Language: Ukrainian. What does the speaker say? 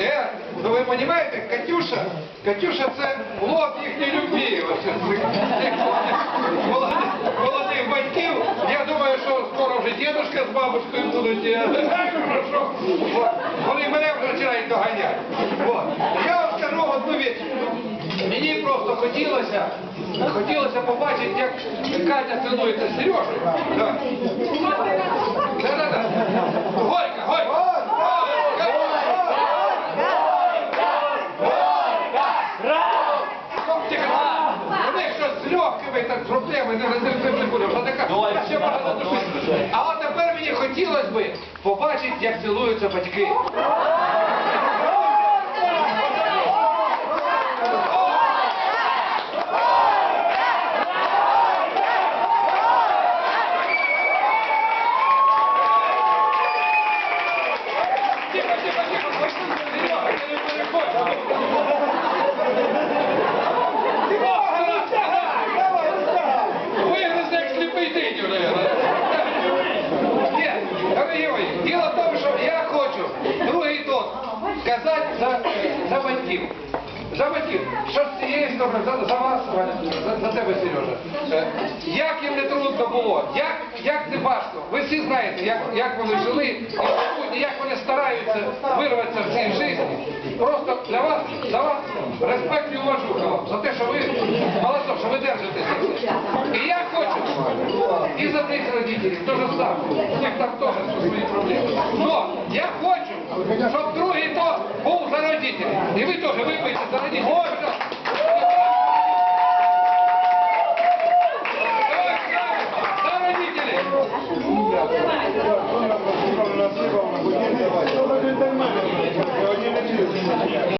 Ні, ну ви розумієте, Катюша, Катюша це плод їхньої любві. Цих молодих, батьків. Я думаю, що скоро вже дідусь з бабушкою будуть. е, Вони мене вже починають доганяти. Я вам скажу одну річ. Мені просто хотілося, хотілося побачити, як Катя цілується з Сережею. Ще можна задушити. А от тепер мені хотілося б побачити, як цілуються батьки. Тихо, тихо, за батьків. За батьків, що з цієї сторони, за, за вас, за, за тебе, Сережа. Е, Як їм не трудно було, як, як не важко. Ви всі знаєте, як, як вони жили, і як вони стараються вирватися в цій житті. Просто для вас, за вас респект і уважуха вам, за те, що ви молодцов, що ви держитеся. І я хочу, і за тих родителей, то же саме. Них там теж свої проблеми. Но я хочу, щоб за И вы тоже выпейте, дорогие гости. Давайте, дорогие.